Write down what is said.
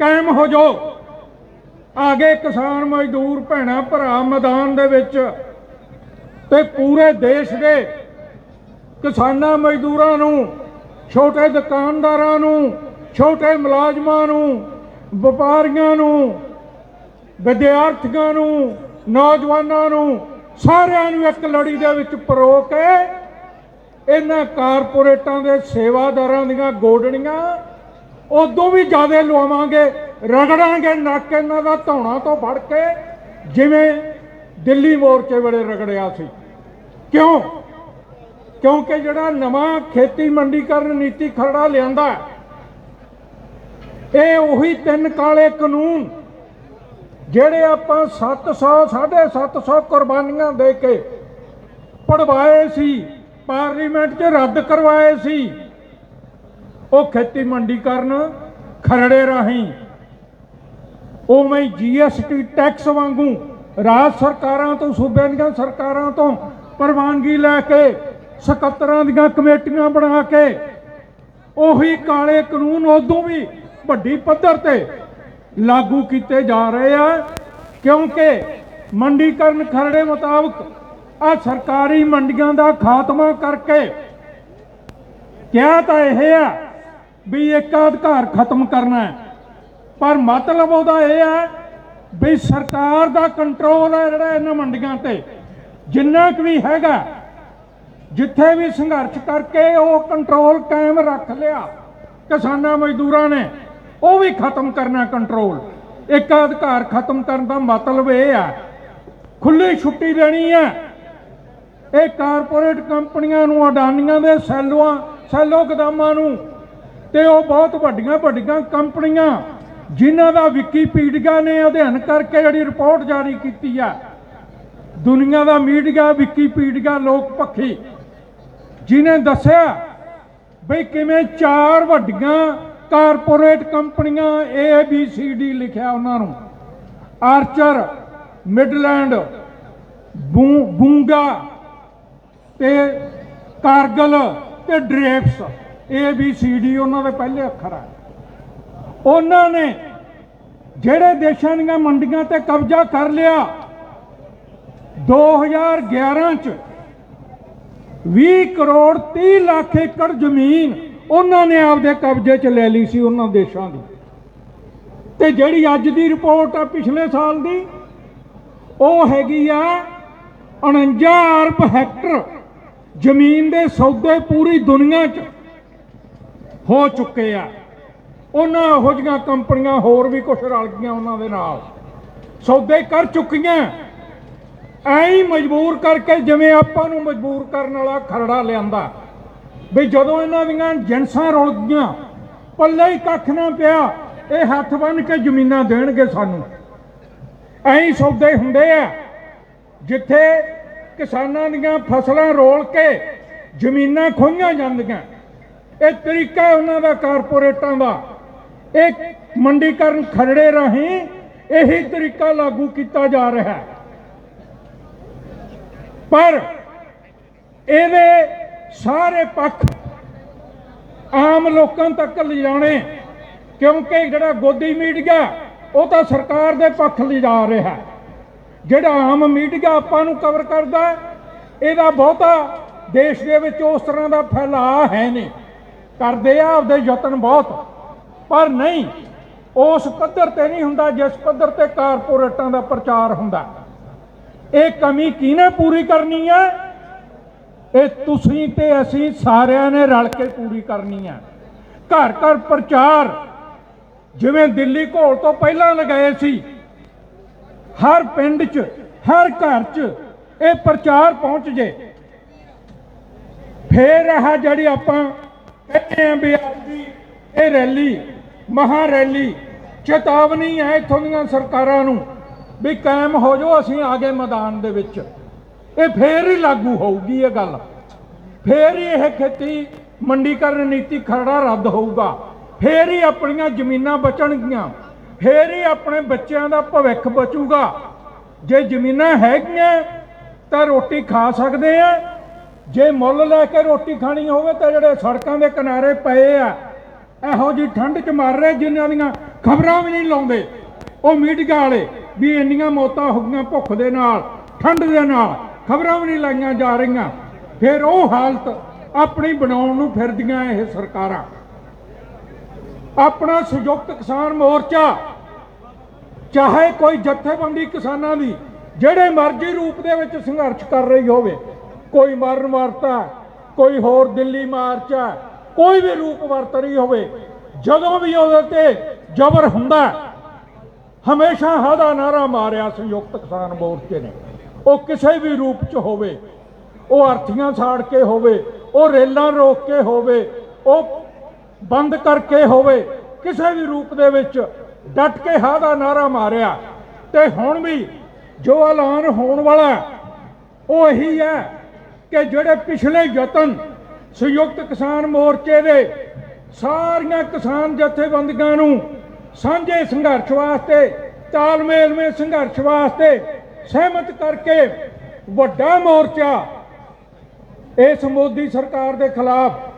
ਕਾਇਮ ਹੋ ਜਾਓ। ਆਗੇ ਕਿਸਾਨ ਮਜ਼ਦੂਰ ਭੈਣਾਂ ਭਰਾ ਮੈਦਾਨ ਦੇ ਵਿੱਚ ਤੇ ਪੂਰੇ ਦੇਸ਼ ਦੇ ਕਿਸਾਨਾਂ ਮਜ਼ਦੂਰਾਂ ਨੂੰ, ਛੋਟੇ ਦੁਕਾਨਦਾਰਾਂ ਨੂੰ, ਛੋਟੇ ਮੁਲਾਜ਼ਮਾਂ ਨੂੰ, ਵਪਾਰੀਆਂ ਨੂੰ, ਵਿਦਿਆਰਥੀਆਂ ਨੂੰ, ਨੌਜਵਾਨਾਂ ਨੂੰ, ਸਾਰਿਆਂ ਨੂੰ ਇੱਕ ਲੜੀ ਦੇ ਵਿੱਚ ਪਰੋ ਕੇ ਇਹਨਾਂ ਕਾਰਪੋਰੇਟਾਂ ਦੇ ਸੇਵਾਦਾਰਾਂ ਦੀਆਂ ਗੋਡਣੀਆਂ ਉਦੋਂ ਵੀ ਜ਼ਿਆਦਾ ਲਵਾਵਾਂਗੇ ਰਗੜਾਂਗੇ ਨੱਕ ਇਹਨਾਂ ਦਾ ਧੌਣਾ ਤੋਂ ਫੜ ਕੇ, ਜਿਵੇਂ ਦਿੱਲੀ ਮੋਰਚੇ ਵੇਲੇ ਰਗੜਿਆ ਸੀ। ਕਿਉਂ? ਕਿਉਂਕਿ ਜਿਹੜਾ ਨਵਾਂ ਖੇਤੀ ਮੰਡੀਕਰਨ ਨੀਤੀ ਖਰੜਾ ਲਿਆਂਦਾ ਇਹ ਉਹੀ ਤਿੰਨ ਕਾਲੇ ਕਾਨੂੰਨ ਜਿਹੜੇ ਆਪਾਂ 700 750 ਕੁਰਬਾਨੀਆਂ ਦੇ ਕੇ ਪੜਵਾਏ ਸੀ, ਪਾਰਲੀਮੈਂਟ 'ਚ ਰੱਦ ਕਰਵਾਏ ਸੀ। ਉਹ ਖੇਤੀ ਮੰਡੀਕਰਨ ਖਰੜੇ ਰਾਹੀਂ। ਉਵੇਂ ਜੀਐਸਟੀ ਟੈਕਸ ਵਾਂਗੂ ਰਾਜ ਸਰਕਾਰਾਂ ਤੋਂ, ਸੂਬਿਆਂ ਦੀਆਂ ਸਰਕਾਰਾਂ ਤੋਂ ਪ੍ਰਵਾਨਗੀ ਲੈ ਕੇ, ਸਕੱਤਰਾਂ ਦੀਆਂ ਕਮੇਟੀਆਂ ਬਣਾ ਕੇ, ਉਹੀ ਕਾਲੇ ਕਾਨੂੰਨ ਉਦੋਂ ਵੀ ਵੱਡੀ ਪੱਧਰ ਤੇ ਲਾਗੂ ਕੀਤੇ ਜਾ ਰਹੇ ਆ, ਕਿਉਂਕਿ ਮੰਡੀਕਰਨ ਖਰੜੇ ਮੁਤਾਬਕ ਆ ਸਰਕਾਰੀ ਮੰਡੀਆਂ ਦਾ ਖਾਤਮਾ ਕਰਕੇ ਕਿਹਾ ਤਾਂ ਇਹ ਆ ਵੀ ਇੱਕ ਅਧਿਕਾਰ ਖਤਮ ਕਰਨਾ ਹੈ। ਪਰ ਮਤਲਬ ਉਹਦਾ ਇਹ ਹੈ ਵੀ ਸਰਕਾਰ ਦਾ ਕੰਟਰੋਲ ਹੈ ਜਿਹੜਾ ਇਹਨਾਂ ਮੰਡੀਆਂ ਤੇ। ਜਿੰਨਾ ਕੁ ਵੀ ਹੈਗਾ, ਜਿੱਥੇ ਵੀ ਸੰਘਰਸ਼ ਕਰਕੇ ਉਹ ਕੰਟਰੋਲ ਕਾਇਮ ਰੱਖ ਲਿਆ ਕਿਸਾਨਾਂ ਮਜ਼ਦੂਰਾਂ ਨੇ, ਉਹ ਵੀ ਖਤਮ ਕਰਨਾ ਕੰਟਰੋਲ ਇੱਕ ਅਧਿਕਾਰ ਖਤਮ ਕਰਨ ਦਾ ਮਤਲਬ ਇਹ ਆ ਖੁੱਲੀ ਛੁੱਟੀ ਦੇਣੀ ਹੈ। ਇਹ ਕਾਰਪੋਰੇਟ ਕੰਪਨੀਆਂ ਨੂੰ, ਅਡਾਨੀਆਂ ਦੇ ਸੈਲੋਆਂ, ਸੈਲੋ ਗਦਾਮਾਂ ਨੂੰ ਤੇ ਉਹ ਬਹੁਤ ਵੱਡੀਆਂ ਵੱਡੀਆਂ ਕੰਪਨੀਆਂ, ਜਿਨ੍ਹਾਂ ਦਾ ਵਿਕੀਪੀਡੀਆ ਨੇ ਅਧਿਐਨ ਕਰਕੇ ਜਿਹੜੀ ਰਿਪੋਰਟ ਜਾਰੀ ਕੀਤੀ ਆ। ਦੁਨੀਆ ਦਾ ਮੀਡੀਆ ਵਿਕੀਪੀਡੀਆ ਲੋਕ ਪੱਖੀ, ਜਿਨੇ ਦੱਸਿਆ ਬਈ ਕਿਵੇਂ ਚਾਰ ਵੱਡੀਆਂ ਕਾਰਪੋਰੇਟ ਕੰਪਨੀਆਂ ਏ ਬੀ ਸੀ ਡੀ ਲਿਖਿਆ ਉਹਨਾਂ ਨੂੰ। ਆਰਚਰ ਮਿਡਲੈਂਡ ਬੂ- ਬੂੰਗਾ ਤੇ ਕਾਰਗਲ ਤੇ ਡਰੇਪਸ ਏ ਬੀ ਸੀ ਡੀ ਉਹਨਾਂ ਦੇ ਪਹਿਲੇ ਅੱਖਰ ਆ। ਉਹਨਾਂ ਨੇ ਜਿਹੜੇ ਦੇਸ਼ਾਂ ਦੀਆਂ ਮੰਡੀਆਂ ਤੇ ਕਬਜ਼ਾ ਕਰ ਲਿਆ 2011 ਚ 20 ਕਰੋੜ 30 ਲੱਖ ਏਕੜ ਜ਼ਮੀਨ ਉਹਨਾਂ ਨੇ ਆਪਦੇ ਕਬਜ਼ੇ 'ਚ ਲੈ ਲਈ ਸੀ ਉਹਨਾਂ ਦੇਸ਼ਾਂ ਦੀ। ਤੇ ਜਿਹੜੀ ਅੱਜ ਦੀ ਰਿਪੋਰਟ ਆ ਪਿਛਲੇ ਸਾਲ ਦੀ, ਉਹ ਹੈਗੀ ਆ 49 ਅਰਬ ਹੈਕਟਰ ਜ਼ਮੀਨ ਦੇ ਸੌਦੇ ਪੂਰੀ ਦੁਨੀਆ 'ਚ। ਹੋ ਚੁੱਕੇ ਆ। ਉਹਨਾਂ ਇਹੋ ਜਿਹੀਆਂ ਕੰਪਨੀਆਂ ਹੋਰ ਵੀ ਕੁਝ ਰਲ ਗਈਆਂ ਉਹਨਾਂ ਦੇ ਨਾਲ। ਸੌਦੇ ਕਰ ਚੁੱਕੀਆਂ। ਐਂ ਹੀ ਮਜਬੂਰ ਕਰਕੇ ਜਿਵੇਂ ਆਪਾਂ ਨੂੰ ਮਜਬੂਰ ਕਰਨ ਵਾਲਾ ਖਰੜਾ ਲਿਆਂਦਾ। ਵੀ ਜਦੋਂ ਇਹਨਾਂ ਦੀਆਂ ਜਿੰਸਾਂ ਰੁਲ ਗਈਆਂ, ਪੱਲੇ ਹੀ ਕੱਖ ਨਾ ਪਿਆ, ਇਹ ਹੱਥ ਬੰਨ ਕੇ ਜ਼ਮੀਨਾਂ ਦੇਣਗੇ ਸਾਨੂੰ। ਐਂ ਸੌਦੇ ਹੁੰਦੇ ਆ, ਜਿੱਥੇ ਕਿਸਾਨਾਂ ਦੀਆਂ ਫਸਲਾਂ ਰੋਲ ਕੇ ਜ਼ਮੀਨਾਂ ਖੋਈਆਂ ਜਾਂਦੀਆਂ। ਇਹ ਤਰੀਕਾ ਉਹਨਾਂ ਦਾ ਕਾਰਪੋਰੇਟਾਂ ਦਾ। ਇਹ ਮੰਡੀਕਰਨ ਖਰੜੇ ਰਾਹੀਂ ਇਹੀ ਤਰੀਕਾ ਲਾਗੂ ਕੀਤਾ ਜਾ ਰਿਹਾ ਹੈ। ਪਰ ਇਹਦੇ ਸਾਰੇ ਪੱਖ ਆਮ ਲੋਕਾਂ ਤੱਕ ਲਿਜਾਣੇ, ਕਿਉਂਕਿ ਜਿਹੜਾ ਗੋਦੀ ਮੀਡੀਆ, ਉਹ ਤਾਂ ਸਰਕਾਰ ਦੇ ਪੱਖ ਲਿਜਾ ਰਿਹਾ ਜਿਹੜਾ ਆਮ ਮੀਡੀਆ ਆਪਾਂ ਨੂੰ ਕਵਰ ਕਰਦਾ, ਇਹਦਾ ਬਹੁਤਾ ਦੇਸ਼ ਦੇ ਵਿੱਚ ਉਸ ਤਰ੍ਹਾਂ ਦਾ ਫੈਲਾਅ ਹੈ ਨਹੀਂ। ਕਰਦੇ ਆ, ਆਪਦੇ ਯਤਨ ਬਹੁਤ। ਪਰ ਨਹੀਂ, ਉਸ ਪੱਧਰ ਤੇ ਨਹੀਂ ਹੁੰਦਾ ਜਿਸ ਪੱਧਰ ਤੇ ਕਾਰਪੋਰੇਟਾਂ ਦਾ ਪ੍ਰਚਾਰ ਹੁੰਦਾ। ਇਹ ਕਮੀ ਕਿਹਨੇ ਪੂਰੀ ਕਰਨੀ ਹੈ ਇਹ ਤੁਸੀਂ ਤੇ ਅਸੀਂ ਸਾਰਿਆਂ ਨੇ ਰਲ ਕੇ ਪੂਰੀ ਕਰਨੀ ਹੈ ਘਰ ਘਰ ਪ੍ਰਚਾਰ, ਜਿਵੇਂ ਦਿੱਲੀ ਘੋਲ ਤੋਂ ਪਹਿਲਾਂ ਲਗਾਏ ਸੀ, ਹਰ ਪਿੰਡ 'ਚ, ਹਰ ਘਰ 'ਚ ਇਹ ਪ੍ਰਚਾਰ ਪਹੁੰਚ ਜੇ। ਫੇਰ ਇਹ ਜਿਹੜੀ ਆਪਾਂ ਕਹਿੰਦੇ ਆਂ ਵੀ ਅੱਜ ਦੀ ਇਹ ਰੈਲੀ, ਮਹਾ ਰੈਲੀ, ਚੇਤਾਵਨੀ ਹੈ ਇੱਥੋਂ ਦੀਆਂ ਸਰਕਾਰਾਂ ਨੂੰ ਵੀ ਕਾਇਮ ਹੋ ਜਾਓ ਅਸੀਂ ਆ ਗਏ ਮੈਦਾਨ ਦੇ ਵਿੱਚ। ਇਹ ਫੇਰ ਹੀ ਲਾਗੂ ਹੋਊਗੀ ਇਹ ਗੱਲ। ਫੇਰ ਹੀ ਇਹ ਖੇਤੀ ਮੰਡੀਕਰਨ ਨੀਤੀ ਖਰੜਾ ਰੱਦ ਹੋਊਗਾ। ਫੇਰ ਹੀ ਆਪਣੀਆਂ ਜ਼ਮੀਨਾਂ ਬਚਣਗੀਆਂ। ਫੇਰ ਹੀ ਆਪਣੇ ਬੱਚਿਆਂ ਦਾ ਭਵਿੱਖ ਬਚੂਗਾ। ਜੇ ਜ਼ਮੀਨਾਂ ਹੈਗੀਆਂ ਤਾਂ ਰੋਟੀ ਖਾ ਸਕਦੇ ਆ ਜੇ ਮੁੱਲ ਲੈ ਕੇ ਰੋਟੀ ਖਾਣੀ ਹੋਵੇ ਤਾਂ ਜਿਹੜੇ ਸੜਕਾਂ ਦੇ ਕਿਨਾਰੇ ਪਏ ਆ, ਇਹੋ ਜੀ ਠੰਡ 'ਚ ਮਰ ਰਹੇ ਜਿਨ੍ਹਾਂ ਦੀਆਂ ਖਬਰਾਂ ਵੀ ਨਹੀਂ ਲਾਉਂਦੇ। ਉਹ ਮੀਡੀਆ ਵਾਲੇ ਵੀ ਇੰਨੀਆਂ ਮੌਤਾਂ ਹੋ ਗਈਆਂ ਭੁੱਖ ਦੇ ਨਾਲ, ਠੰਡ ਦੇ ਨਾਲ, ਖਬਰਾਂ ਵੀ ਨਹੀਂ ਲਾਈਆਂ ਜਾ ਰਹੀਆਂ। ਫਿਰ ਉਹ ਹਾਲਤ ਆਪਣੀ ਬਣਾਉਣ ਨੂੰ ਫਿਰਦੀਆਂ ਇਹ ਸਰਕਾਰਾਂ। ਆਪਣਾ ਸੰਯੁਕਤ ਕਿਸਾਨ ਮੋਰਚਾ, ਚਾਹੇ ਕੋਈ ਜਥੇਬੰਦੀ ਕਿਸਾਨਾਂ ਦੀ, ਜਿਹੜੇ ਮਰਜ਼ੀ ਰੂਪ ਦੇ ਵਿੱਚ ਸੰਘਰਸ਼ ਕਰ ਰਹੀ ਹੋਵੇ ਕੋਈ ਮਰਨ ਵਰਤਾ ਕੋਈ ਹੋਰ ਦਿੱਲੀ ਮਾਰਚ ਹੈ, ਕੋਈ ਵੀ ਰੂਪ ਵਰਤ ਰਹੀ ਹੋਵੇ, ਜਦੋਂ ਵੀ ਉਹਦੇ ਤੇ ਜ਼ਬਰ ਹੁੰਦਾ ਹਮੇਸ਼ਾ ਹਦਾ ਨਾਰਾ ਮਾਰਿਆ ਸੰਯੁਕਤ ਕਿਸਾਨ ਮੋਰਚੇ ਨੇ। ਉਹ ਕਿਸੇ ਵੀ ਰੂਪ 'ਚ ਹੋਵੇ, ਉਹ ਅਰਥੀਆਂ ਸਾੜ ਕੇ ਹੋਵੇ, ਉਹ ਰੇਲਾਂ ਰੋਕ ਕੇ ਹੋਵੇ, ਉਹ ਬੰਦ ਕਰਕੇ ਹੋਵੇ, ਕਿਸੇ ਵੀ ਰੂਪ ਦੇ ਵਿੱਚ ਡਟ ਕੇ ਹਾਂ ਦਾ ਨਾਰਾ ਮਾਰਿਆ, ਤੇ ਹੁਣ ਵੀ ਜੋ ਐਲਾਨ ਹੋਣ ਵਾਲਾ ਉਹ ਇਹੀ ਹੈ ਕਿ ਜਿਹੜੇ ਪਿਛਲੇ ਯਤਨ ਸੰਯੁਕਤ ਕਿਸਾਨ ਮੋਰਚੇ ਦੇ ਸਾਰੀਆਂ ਕਿਸਾਨ ਜਥੇਬੰਦੀਆਂ ਨੂੰ ਸਾਂਝੇ ਸੰਘਰਸ਼ ਵਾਸਤੇ ਤਾਲਮੇਲ ਵਿੱਚ ਸੰਘਰਸ਼ ਵਾਸਤੇ ਸਹਿਮਤ ਕਰਕੇ ਵੱਡਾ ਮੋਰਚਾ ਇਸ ਮੋਦੀ ਸਰਕਾਰ ਦੇ ਖਿਲਾਫ